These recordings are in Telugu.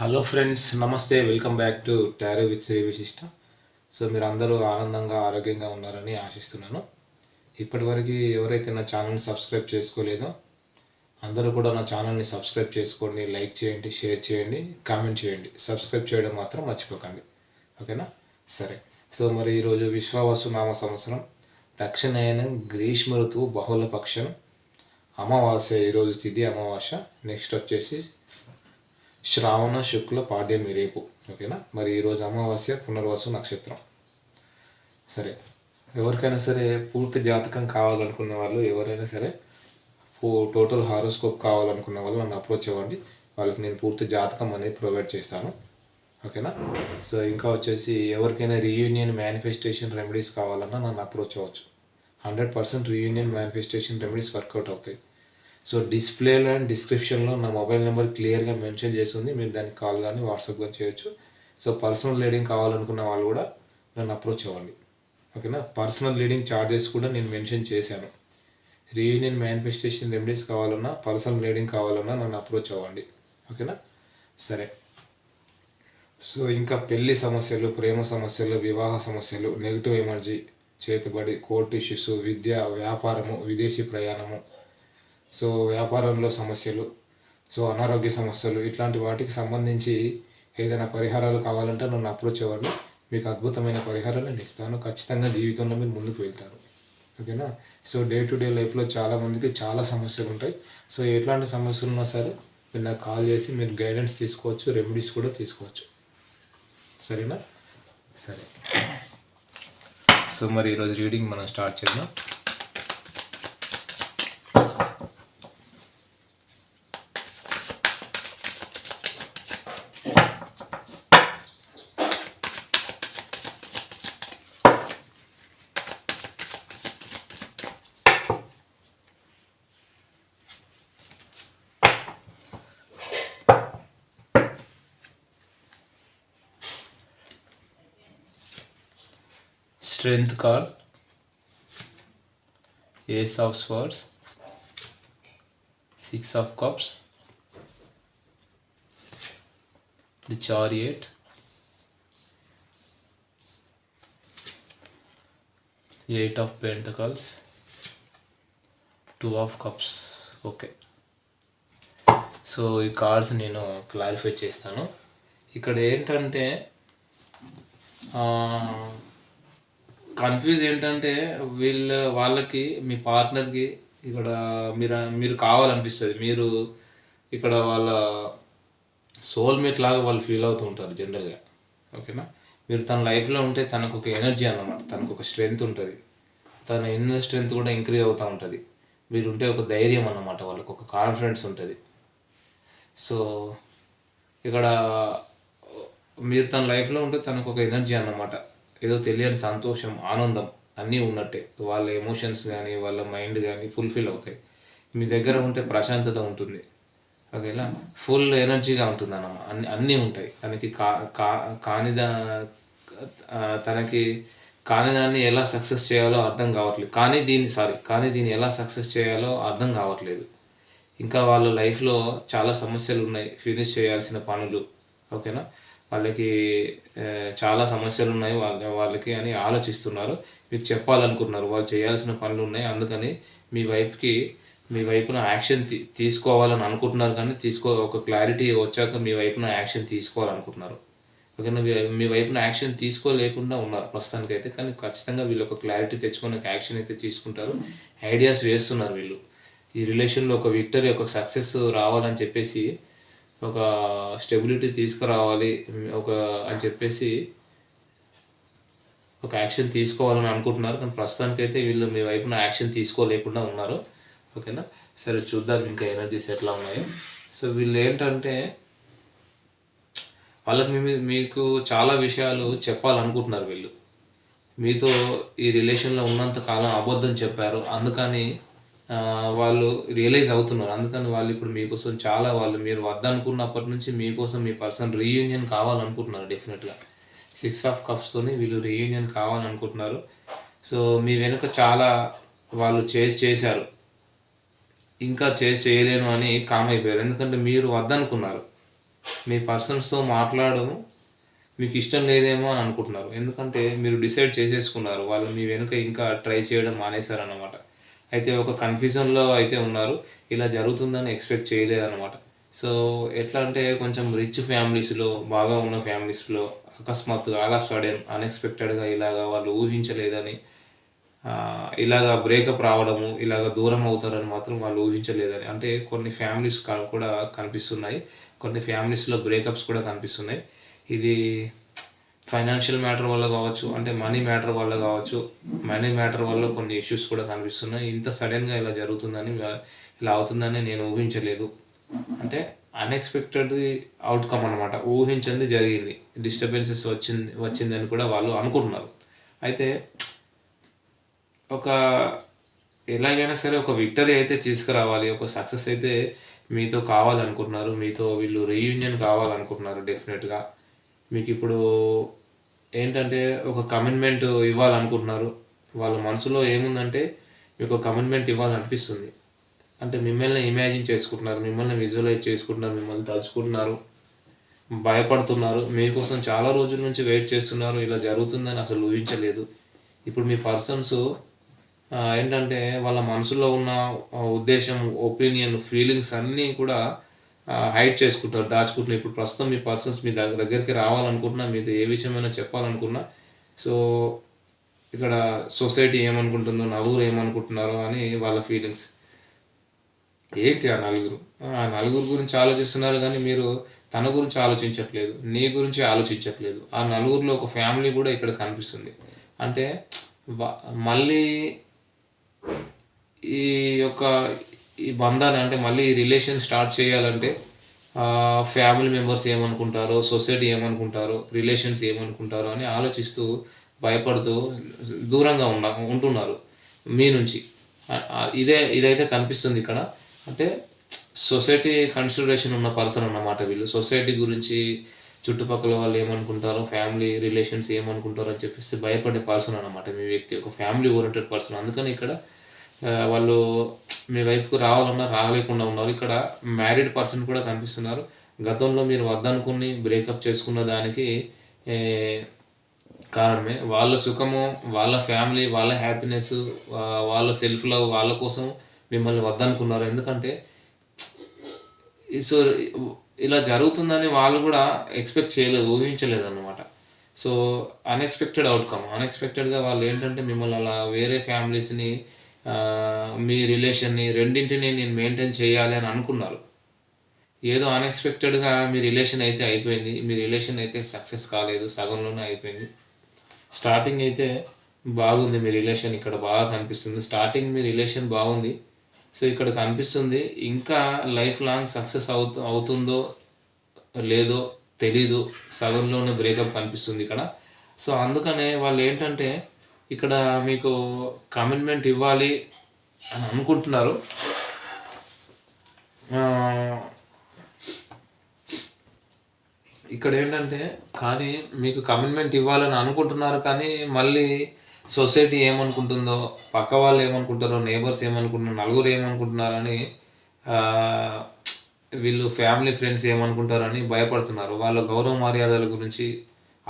హలో ఫ్రెండ్స్ నమస్తే. Welcome back to tarot with Shri Vishishta so మీరు అందరూ ఆనందంగా ఆరోగ్యంగా ఉన్నారని ఆశిస్తున్నాను. ఇప్పటివరకు ఎవరైతే నా ఛానల్ని సబ్స్క్రైబ్ చేసుకోలేదో అందరూ కూడా నా ఛానల్ని సబ్స్క్రైబ్ చేసుకోండి. లైక్ చేయండి షేర్ చేయండి కామెంట్ చేయండి. సబ్స్క్రైబ్ చేయడం మాత్రం మర్చిపోకండి. ఓకేనా? సరే. సో మరి ఈరోజు విశ్వావసు నామ సంవత్సరం. దక్షిణాయనం గ్రీష్మ ఋతువు బహుళ పక్షం. అమావాస్య ఈరోజు తిథి అమావాస్య. నెక్స్ట్ వచ్చేసి శ్రావణ శుక్ల పాడ్యమి రేపు ఓకేనా? మరి ఈరోజు అమావాస్య పునర్వసు నక్షత్రం. సరే ఎవరికైనా సరే పూర్తి జాతకం కావాలనుకున్న వాళ్ళు ఎవరైనా సరే టోటల్ హారోస్కోప్ కావాలనుకున్న వాళ్ళు నన్ను అప్రోచ్ అవ్వండి. వాళ్ళకి నేను పూర్తి జాతకం అనేది ప్రొవైడ్ చేస్తాను. ఓకేనా? సో ఇంకా వచ్చేసి ఎవరికైనా రీయూనియన్ మేనిఫెస్టేషన్ రెమెడీస్ కావాలన్నా నన్ను అప్రోచ్ అవ్వచ్చు. Hundred percent reunion manifestation remedies work out అవుతాయి. సో డిస్ప్లేలో అండ్ డిస్క్రిప్షన్లో నా మొబైల్ నెంబర్ క్లియర్గా మెన్షన్ చేసి ఉంది మీరు దానికి కాల్ కానీ వాట్సాప్ కానీ చేయొచ్చు. సో పర్సనల్ లీడింగ్ కావాలనుకున్న వాళ్ళు కూడా నన్ను అప్రోచ్ అవ్వండి. ఓకేనా? పర్సనల్ లీడింగ్ ఛార్జెస్ కూడా నేను మెన్షన్ చేశాను. రీయూనియన్ మేనిఫెస్టేషన్ రెమెడీస్ కావాలన్నా పర్సనల్ లీడింగ్ కావాలన్నా నన్ను అప్రోచ్ అవ్వండి. ఓకేనా? సరే. సో ఇంకా పెళ్ళి సమస్యలు ప్రేమ సమస్యలు వివాహ సమస్యలు నెగిటివ్ ఎనర్జీ చేతబడి కోర్టు ఇష్యూస్ విద్య వ్యాపారము విదేశీ ప్రయాణము సో వ్యాపారంలో సమస్యలు సో అనారోగ్య సమస్యలు ఇట్లాంటి వాటికి సంబంధించి ఏదైనా పరిహారాలు కావాలంటే నన్ను అప్రోచ్ అవ్వండి. మీకు అద్భుతమైన పరిహారాలు నేను ఇస్తాను. ఖచ్చితంగా జీవితంలో మీరు ముందుకు వెళ్తారు. ఓకేనా? సో డే టు డే లైఫ్లో చాలామందికి చాలా సమస్యలు ఉంటాయి. సో ఎట్లాంటి సమస్యలు ఉన్నా సరే మీరు నాకు కాల్ చేసి మీరు గైడెన్స్ తీసుకోవచ్చు రెమెడీస్ కూడా తీసుకోవచ్చు. సరేనా? సరే. సో మరి ఈరోజు రీడింగ్ మనం స్టార్ట్ చేద్దాం. Strength card ace of swords six of cups the chariot eight of pentacles two of cups okay so ఈ కార్డ్స్ నేను క్లారిఫై చేస్తాను ఇక్కడ ఏంటంటే కన్ఫ్యూజ్ ఏంటంటే వీళ్ళ వాళ్ళకి మీ పార్ట్నర్కి ఇక్కడ మీరు మీరు కావాలనిపిస్తుంది. మీరు ఇక్కడ వాళ్ళ సోల్మేట్ లాగా వాళ్ళు ఫీల్ అవుతూ ఉంటారు జనరల్గా ఓకేనా? మీరు తన లైఫ్లో ఉంటే తనకు ఒక ఎనర్జీ అన్నమాట. తనకు ఒక స్ట్రెంగ్త్ ఉంటుంది. తన ఇన్నర్ స్ట్రెంగ్త్ కూడా ఇంక్రీజ్ అవుతూ ఉంటుంది. మీరు ఉంటే ఒక ధైర్యం అన్నమాట వాళ్ళకు ఒక కాన్ఫిడెన్స్ ఉంటుంది. సో ఇక్కడ మీరు తన లైఫ్లో ఉంటే తనకు ఒక ఎనర్జీ అన్నమాట. ఏదో తెలియని సంతోషం ఆనందం అన్నీ ఉన్నట్టే. వాళ్ళ ఎమోషన్స్ కానీ వాళ్ళ మైండ్ కానీ ఫుల్ఫిల్ అవుతాయి. మీ దగ్గర ఉంటే ప్రశాంతత ఉంటుంది. ఓకేనా ఫుల్ ఎనర్జీగా ఉంటుంది అన్నమాట అన్ని అన్నీ ఉంటాయి. తనకి కా కా కానిదా తనకి కాని దాన్ని ఎలా సక్సెస్ చేయాలో అర్థం కావట్లేదు. కానీ దీన్ని సారీ కానీ దీన్ని ఎలా సక్సెస్ చేయాలో అర్థం కావట్లేదు. ఇంకా వాళ్ళ లైఫ్లో చాలా సమస్యలు ఉన్నాయి. ఫినిష్ చేయాల్సిన పనులు. ఓకేనా? వాళ్ళకి చాలా సమస్యలు ఉన్నాయి వాళ్ళ వాళ్ళకి అని ఆలోచిస్తున్నారు. మీకు చెప్పాలనుకుంటున్నారు. వాళ్ళు చేయాల్సిన పనులు ఉన్నాయి అందుకని మీ వైఫ్కి మీ వైపున యాక్షన్ తీ తీసుకోవాలని అనుకుంటున్నారు కానీ తీసుకో ఒక క్లారిటీ వచ్చాక మీ వైపున యాక్షన్ తీసుకోవాలనుకుంటున్నారు. ఓకేనా? మీ మీ వైపున యాక్షన్ తీసుకోలేకుండా ఉన్నారు ప్రస్తుతానికి అయితే కానీ ఖచ్చితంగా వీళ్ళు ఒక క్లారిటీ తెచ్చుకొని ఒక యాక్షన్ అయితే తీసుకుంటారు. ఐడియాస్ వేస్తున్నారు వీళ్ళు. ఈ రిలేషన్లో ఒక విక్టరీ ఒక సక్సెస్ రావాలని చెప్పేసి ఒక స్టెబిలిటీ తీసుకురావాలి ఒక అని చెప్పేసి ఒక యాక్షన్ తీసుకోవాలని అనుకుంటున్నారు. కానీ ప్రస్తుతానికి అయితే వీళ్ళు మీ వైపున యాక్షన్ తీసుకోలేకుండా ఉన్నారు. ఓకేనా? సరే చూద్దాం ఇంకా ఎనర్జీస్ ఎట్లా ఉన్నాయో. సో వీళ్ళు ఏంటంటే వాళ్ళకి మీ మీకు చాలా విషయాలు చెప్పాలనుకుంటున్నారు వీళ్ళు. మీతో ఈ రిలేషన్లో ఉన్నంత కాలం అబద్ధం చెప్పారు. అందుకని వాళ్ళు రియలైజ్ అవుతున్నారు. అందుకని వాళ్ళు ఇప్పుడు మీకోసం చాలా వాళ్ళు మీరు వద్దనుకున్నప్పటి నుంచి మీకోసం మీ పర్సన్ రీయూనియన్ కావాలనుకుంటున్నారు డెఫినెట్గా సిక్స్ ఆఫ్ కప్స్తోని వీళ్ళు రీయూనియన్ కావాలనుకుంటున్నారు. సో మీ వెనుక చాలా వాళ్ళు చేసి చేశారు. ఇంకా చేసి చేయలేను అని కామ్ అయిపోయారు. ఎందుకంటే మీరు వద్దనుకున్నారు. మీ పర్సన్స్తో మాట్లాడము మీకు ఇష్టం లేదేమో అని అనుకుంటున్నారు. ఎందుకంటే మీరు డిసైడ్ చేసేసుకున్నారు. వాళ్ళు మీ వెనుక ఇంకా ట్రై చేయడం మానేశారన్నమాట. అయితే ఒక కన్ఫ్యూజన్లో అయితే ఉన్నారు. ఇలా జరుగుతుందని ఎక్స్పెక్ట్ చేయలేదన్నమాట. సో ఎట్లా అంటే కొంచెం రిచ్ ఫ్యామిలీస్లో బాగా ఉన్న ఫ్యామిలీస్లో అకస్మాత్తుగా అలా సడన్ అన్ఎక్స్పెక్టెడ్గా ఇలాగా వాళ్ళు ఊహించలేదని ఇలాగ బ్రేకప్ రావడము ఇలాగ దూరం అవుతారని మాత్రం వాళ్ళు ఊహించలేదని. అంటే కొన్ని ఫ్యామిలీస్ కూడా కనిపిస్తున్నాయి. కొన్ని ఫ్యామిలీస్లో బ్రేకప్స్ కూడా కనిపిస్తున్నాయి. ఇది ఫైనాన్షియల్ మ్యాటర్ వల్ల కావచ్చు అంటే మనీ మ్యాటర్ వల్ల కావచ్చు మనీ మ్యాటర్ వల్ల కొన్ని ఇష్యూస్ కూడా కనిపిస్తున్నాయి. ఇంత సడన్గా ఇలా జరుగుతుందని ఇలా అవుతుందని నేను ఊహించలేదు. అంటే అన్ఎక్స్పెక్టెడ్ అవుట్కమ్ అనమాట ఊహించింది జరిగింది. డిస్టర్బెన్సెస్ వచ్చింది వచ్చిందని కూడా వాళ్ళు అనుకుంటున్నారు. అయితే ఒక ఎలాగైనా సరే ఒక విక్టరీ అయితే తీసుకురావాలి ఒక సక్సెస్ అయితే మీతో కావాలనుకుంటున్నారు మీతో వీళ్ళు రీయూనియన్ కావాలనుకుంటున్నారు డెఫినెట్గా మీకు ఇప్పుడు ఏంటంటే ఒక కమిట్మెంట్ ఇవ్వాలనుకుంటున్నారు. వాళ్ళ మనసులో ఏముందంటే మీకు కమిట్మెంట్ ఇవ్వాలనిపిస్తుంది. అంటే మిమ్మల్ని ఇమాజిన్ చేసుకుంటున్నారు మిమ్మల్ని విజువలైజ్ చేసుకుంటున్నారు మిమ్మల్ని తలుచుకుంటున్నారు. భయపడుతున్నారు. మీకోసం చాలా రోజుల నుంచి వెయిట్ చేస్తున్నారు. ఇలా జరుగుతుందని అసలు ఊహించలేదు. ఇప్పుడు మీ పర్సన్స్ ఏంటంటే వాళ్ళ మనసులో ఉన్న ఉద్దేశం ఒపీనియన్ ఫీలింగ్స్ అన్నీ కూడా హైడ్ చేసుకుంటారు దాచుకుంటున్నారు ఇప్పుడు ప్రస్తుతం మీ పర్సన్స్ మీ దగ్గర దగ్గరికి రావాలనుకుంటున్నా మీతో ఏ విషయమైనా చెప్పాలనుకున్నా సో ఇక్కడ సొసైటీ ఏమనుకుంటుందో నలుగురు ఏమనుకుంటున్నారో అని వాళ్ళ ఫీలింగ్స్ ఏంటి ఆ నలుగురు? ఆ నలుగురు గురించి ఆలోచిస్తున్నారు కానీ మీరు తన గురించి ఆలోచించట్లేదు నీ గురించి ఆలోచించట్లేదు. ఆ నలుగురిలో ఒక ఫ్యామిలీ కూడా ఇక్కడ కనిపిస్తుంది. అంటే మళ్ళీ ఈ యొక్క ఈ బంధాన్ని అంటే మళ్ళీ రిలేషన్ స్టార్ట్ చేయాలంటే ఫ్యామిలీ మెంబర్స్ ఏమనుకుంటారో సొసైటీ ఏమనుకుంటారో రిలేషన్స్ ఏమనుకుంటారో అని ఆలోచిస్తూ భయపడుతూ దూరంగా ఉన్న ఉంటున్నారు మీ నుంచి. ఇదే ఇదైతే కనిపిస్తుంది ఇక్కడ. అంటే సొసైటీ కన్సిడరేషన్ ఉన్న పర్సన్ అన్నమాట వీళ్ళు. సొసైటీ గురించి చుట్టుపక్కల వాళ్ళు ఏమనుకుంటారో ఫ్యామిలీ రిలేషన్స్ ఏమనుకుంటారో అని చెప్పేసి భయపడే పర్సన్ అన్నమాట మీ వ్యక్తి. ఒక ఫ్యామిలీ ఓరియంటెడ్ పర్సన్ అందుకని ఇక్కడ వాళ్ళు మీ వైపుకు రావాలన్నా రాలేకుండా ఉన్నారు. ఇక్కడ మ్యారీడ్ పర్సన్ కూడా కనిపిస్తున్నారు. గతంలో మీరు వద్దనుకుని బ్రేకప్ చేసుకున్న దానికి కారణమే. వాళ్ళ సుఖము వాళ్ళ ఫ్యామిలీ వాళ్ళ హ్యాపీనెస్ వాళ్ళ సెల్ఫ్ లవ్ వాళ్ళ కోసం మిమ్మల్ని వద్దనుకున్నారు. ఎందుకంటే సో ఇలా జరుగుతుందని వాళ్ళు కూడా ఎక్స్పెక్ట్ చేయలేదు ఊహించలేదు అనమాట సో అన్ఎక్స్పెక్టెడ్ అవుట్కమ్ అన్ఎక్స్పెక్టెడ్గా వాళ్ళు ఏంటంటే మిమ్మల్ని అలా వేరే ఫ్యామిలీస్ని మీ రిలేషన్ని రెండింటిని నేను మెయింటైన్ చేయాలి అని అనుకున్నారు. ఏదో అన్ఎక్స్పెక్టెడ్గా మీ రిలేషన్ అయితే అయిపోయింది. మీ రిలేషన్ అయితే సక్సెస్ కాలేదు. సగంలోనే అయిపోయింది. స్టార్టింగ్ అయితే బాగుంది. మీ రిలేషన్ ఇక్కడ బాగా కనిపిస్తుంది. స్టార్టింగ్ మీ రిలేషన్ బాగుంది. సో ఇక్కడ కనిపిస్తుంది ఇంకా లైఫ్ లాంగ్ సక్సెస్ అవుతు అవుతుందో లేదో తెలీదు. సగంలోనే బ్రేకప్ కనిపిస్తుంది ఇక్కడ. సో అందుకనే వాళ్ళు ఏంటంటే ఇక్కడ మీకు కమిట్మెంట్ ఇవ్వాలి అని అనుకుంటున్నారు. ఇక్కడ ఏంటంటే కానీ మీకు కమిట్మెంట్ ఇవ్వాలని అనుకుంటున్నారు కానీ మళ్ళీ సొసైటీ ఏమనుకుంటుందో పక్క వాళ్ళు ఏమనుకుంటారో నేబర్స్ ఏమనుకుంటున్నారు నలుగురు ఏమనుకుంటున్నారని వీళ్ళు ఫ్యామిలీ ఫ్రెండ్స్ ఏమనుకుంటారని భయపడుతున్నారు. వాళ్ళ గౌరవ మర్యాదల గురించి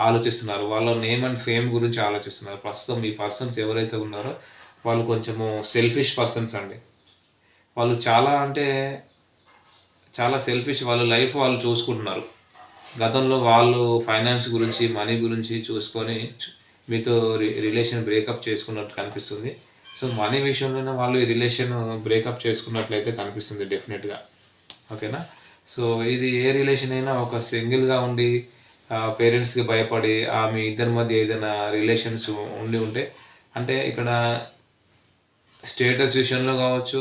ఆలోచిస్తున్నారు. వాళ్ళ నేమ్ అండ్ ఫేమ్ గురించి ఆలోచిస్తున్నారు. ప్రస్తుతం ఈ పర్సన్స్ ఎవరైతే ఉన్నారో వాళ్ళు కొంచెము సెల్ఫిష్ పర్సన్స్ అండి. వాళ్ళు చాలా అంటే చాలా సెల్ఫిష్ వాళ్ళ లైఫ్ వాళ్ళు చూసుకుంటున్నారు. గతంలో వాళ్ళు ఫైనాన్స్ గురించి మనీ గురించి చూసుకొని మీతో రిలేషన్ బ్రేకప్ చేసుకున్నట్టు కనిపిస్తుంది. సో మనీ విషయంలోనే వాళ్ళు ఈ రిలేషన్ బ్రేకప్ చేసుకున్నట్లయితే కనిపిస్తుంది డెఫినెట్గా ఓకేనా? సో ఇది ఏ రిలేషన్ అయినా ఒక సింగిల్గా ఉండి పేరెంట్స్కి భయపడి ఆ మీ ఇద్దరి మధ్య ఏదైనా రిలేషన్స్ ఉండి ఉంటే అంటే ఇక్కడ స్టేటస్ విషయంలో కావచ్చు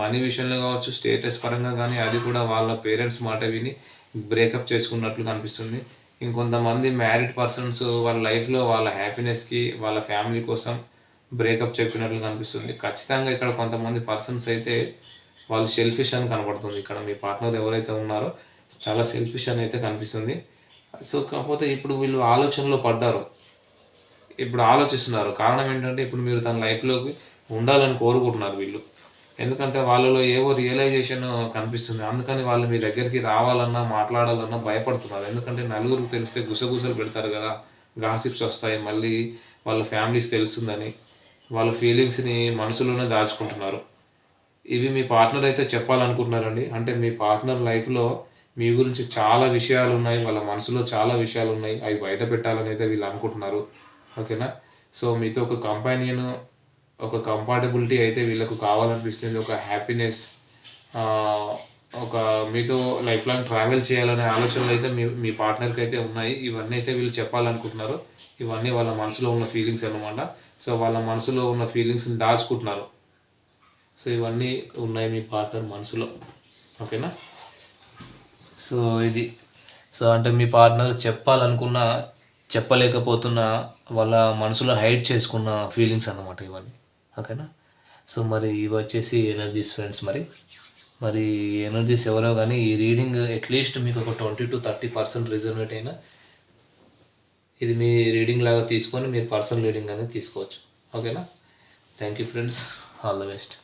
మనీ విషయంలో కావచ్చు స్టేటస్ పరంగా కానీ అది కూడా వాళ్ళ పేరెంట్స్ మాట విని బ్రేకప్ చేసుకున్నట్లు కనిపిస్తుంది. ఇంకొంతమంది మ్యారీడ్ పర్సన్స్ వాళ్ళ లైఫ్లో వాళ్ళ హ్యాపీనెస్కి వాళ్ళ ఫ్యామిలీ కోసం బ్రేకప్ చెప్పినట్లు కనిపిస్తుంది. ఖచ్చితంగా ఇక్కడ కొంతమంది పర్సన్స్ అయితే వాళ్ళు సెల్ఫిష్ అని కనబడుతుంది. ఇక్కడ మీ పార్ట్నర్ ఎవరైతే ఉన్నారో చాలా సెల్ఫిష్ అని అయితే కనిపిస్తుంది. సో కాకపోతే ఇప్పుడు వీళ్ళు ఆలోచనలో పడ్డారు. ఇప్పుడు ఆలోచిస్తున్నారు. కారణం ఏంటంటే ఇప్పుడు మీరు తన లైఫ్లోకి ఉండాలని కోరుకుంటున్నారు వీళ్ళు. ఎందుకంటే వాళ్ళలో ఏవో రియలైజేషన్ కనిపిస్తుంది. అందుకని వాళ్ళు మీ దగ్గరికి రావాలన్నా మాట్లాడాలన్నా భయపడుతున్నారు. ఎందుకంటే నలుగురికి తెలిస్తే గుసగుసలు పెడతారు కదా. గాసిప్స్ వస్తాయి మళ్ళీ వాళ్ళ ఫ్యామిలీస్ తెలుస్తుందని. వాళ్ళ ఫీలింగ్స్ని మనసులోనే దాచుకుంటున్నారు. ఇవి మీ పార్ట్నర్ అయితే చెప్పాలనుకుంటున్నారండి. అంటే మీ పార్ట్నర్ లైఫ్లో మీ గురించి చాలా విషయాలు ఉన్నాయి వాళ్ళ మనసులో చాలా విషయాలు ఉన్నాయి అవి బయట పెట్టాలని అయితే వీళ్ళు అనుకుంటున్నారు. ఓకేనా? సో మీతో ఒక కంపానియన్ ఒక కంఫర్టబిలిటీ అయితే వీళ్ళకు కావాలనిపిస్తుంది ఒక హ్యాపీనెస్ ఒక మీతో లైఫ్ లాంగ్ ట్రావెల్ చేయాలనే ఆలోచనలు అయితే మీ మీ పార్ట్నర్కి అయితే ఉన్నాయి. ఇవన్నీ అయితే వీళ్ళు చెప్పాలనుకుంటున్నారు. ఇవన్నీ వాళ్ళ మనసులో ఉన్న ఫీలింగ్స్ అన్నమాట. సో వాళ్ళ మనసులో ఉన్న ఫీలింగ్స్ని దాచుకుంటున్నారు. సో ఇవన్నీ ఉన్నాయి మీ పార్ట్నర్ మనసులో. ఓకేనా? సో ఇది సో అంటే మీ పార్ట్నర్ చెప్పాలనుకున్న చెప్పలేకపోతున్న వాళ్ళ మనసులో హైడ్ చేసుకున్న ఫీలింగ్స్ అన్నమాట ఇవన్నీ. ఓకేనా? సో మరి ఇవి వచ్చేసి ఎనర్జీస్ ఫ్రెండ్స్ మరి. మరి ఎనర్జీస్ ఎవరో కానీ ఈ రీడింగ్ అట్లీస్ట్ మీకు ఒక twenty to thirty percent reserved అయినా ఇది మీ రీడింగ్ లాగా తీసుకొని మీరు పర్సనల్ రీడింగ్ అనేది తీసుకోవచ్చు. ఓకేనా? Thank you friends all the best